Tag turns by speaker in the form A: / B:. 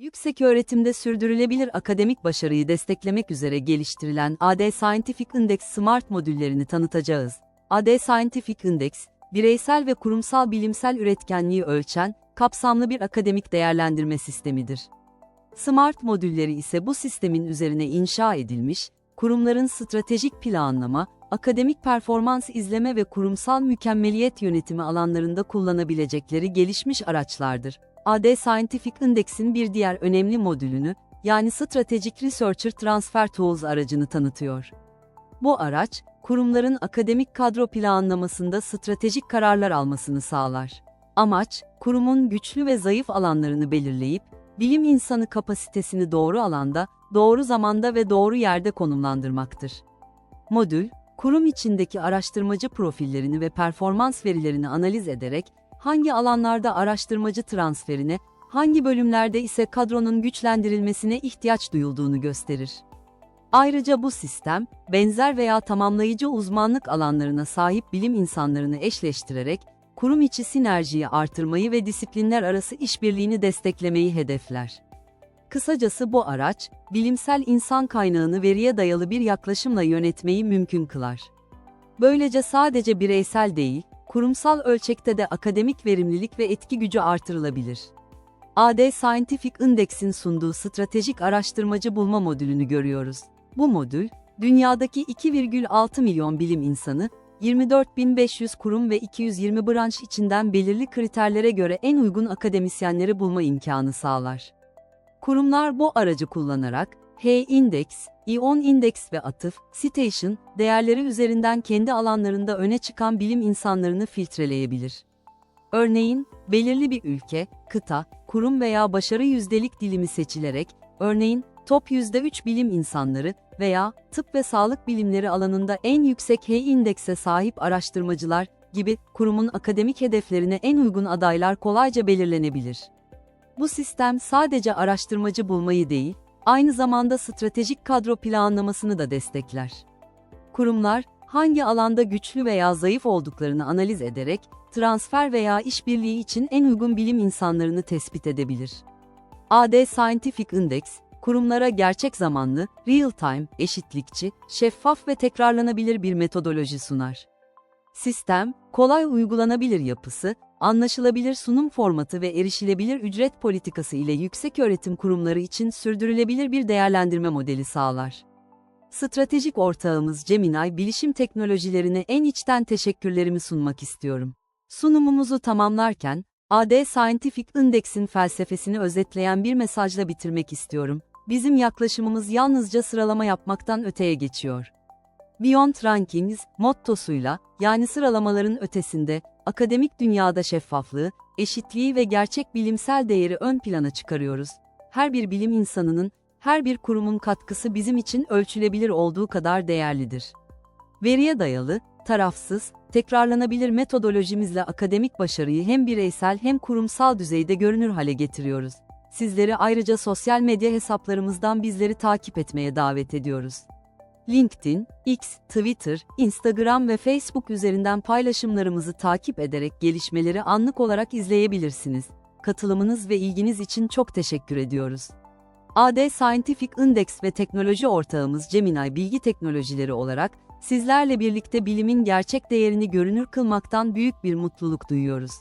A: Yüksek öğretimde sürdürülebilir akademik başarıyı desteklemek üzere geliştirilen AD Scientific Index Smart modüllerini tanıtacağız. AD Scientific Index, bireysel ve kurumsal bilimsel üretkenliği ölçen, kapsamlı bir akademik değerlendirme sistemidir. Smart modülleri ise bu sistemin üzerine inşa edilmiş, kurumların stratejik planlama, akademik performans izleme ve kurumsal mükemmeliyet yönetimi alanlarında kullanabilecekleri gelişmiş araçlardır. AD Scientific Index'in bir diğer önemli modülünü, yani Strategic Researcher Transfer Tools aracını tanıtıyor. Bu araç, kurumların akademik kadro planlamasında stratejik kararlar almasını sağlar. Amaç, kurumun güçlü ve zayıf alanlarını belirleyip, bilim insanı kapasitesini doğru alanda, doğru zamanda ve doğru yerde konumlandırmaktır. Modül, kurum içindeki araştırmacı profillerini ve performans verilerini analiz ederek, hangi alanlarda araştırmacı transferine, hangi bölümlerde ise kadronun güçlendirilmesine ihtiyaç duyulduğunu gösterir. Ayrıca bu sistem, benzer veya tamamlayıcı uzmanlık alanlarına sahip bilim insanlarını eşleştirerek, kurum içi sinerjiyi artırmayı ve disiplinler arası işbirliğini desteklemeyi hedefler. Kısacası bu araç, bilimsel insan kaynağını veriye dayalı bir yaklaşımla yönetmeyi mümkün kılar. Böylece sadece bireysel değil, kurumsal ölçekte de akademik verimlilik ve etki gücü artırılabilir. AD Scientific Index'in sunduğu stratejik araştırmacı bulma modülünü görüyoruz. Bu modül, dünyadaki 2,6 milyon bilim insanı, 24.500 kurum ve 220 branş içinden belirli kriterlere göre en uygun akademisyenleri bulma imkanı sağlar. Kurumlar bu aracı kullanarak, H-Index, İon Index ve atıf, citation, değerleri üzerinden kendi alanlarında öne çıkan bilim insanlarını filtreleyebilir. Örneğin, belirli bir ülke, kıta, kurum veya başarı yüzdelik dilimi seçilerek, örneğin, top %3 bilim insanları veya tıp ve sağlık bilimleri alanında en yüksek H-indekse sahip araştırmacılar gibi kurumun akademik hedeflerine en uygun adaylar kolayca belirlenebilir. Bu sistem sadece araştırmacı bulmayı değil, aynı zamanda stratejik kadro planlamasını da destekler. Kurumlar, hangi alanda güçlü veya zayıf olduklarını analiz ederek, transfer veya işbirliği için en uygun bilim insanlarını tespit edebilir. AD Scientific Index, kurumlara gerçek zamanlı, real-time, eşitlikçi, şeffaf ve tekrarlanabilir bir metodoloji sunar. Sistem, kolay uygulanabilir yapısı, anlaşılabilir sunum formatı ve erişilebilir ücret politikası ile yüksek öğretim kurumları için sürdürülebilir bir değerlendirme modeli sağlar. Stratejik ortağımız Gemini Bilişim Teknolojilerine en içten teşekkürlerimi sunmak istiyorum. Sunumumuzu tamamlarken, AD Scientific Index'in felsefesini özetleyen bir mesajla bitirmek istiyorum. Bizim yaklaşımımız yalnızca sıralama yapmaktan öteye geçiyor. Beyond Rankings, mottosuyla, yani sıralamaların ötesinde, akademik dünyada şeffaflığı, eşitliği ve gerçek bilimsel değeri ön plana çıkarıyoruz. Her bir bilim insanının, her bir kurumun katkısı bizim için ölçülebilir olduğu kadar değerlidir. Veriye dayalı, tarafsız, tekrarlanabilir metodolojimizle akademik başarıyı hem bireysel hem kurumsal düzeyde görünür hale getiriyoruz. Sizleri ayrıca sosyal medya hesaplarımızdan bizleri takip etmeye davet ediyoruz. LinkedIn, X, Twitter, Instagram ve Facebook üzerinden paylaşımlarımızı takip ederek gelişmeleri anlık olarak izleyebilirsiniz. Katılımınız ve ilginiz için çok teşekkür ediyoruz. AD Scientific Index ve teknoloji ortağımız Gemini Bilgi Teknolojileri olarak sizlerle birlikte bilimin gerçek değerini görünür kılmaktan büyük bir mutluluk duyuyoruz.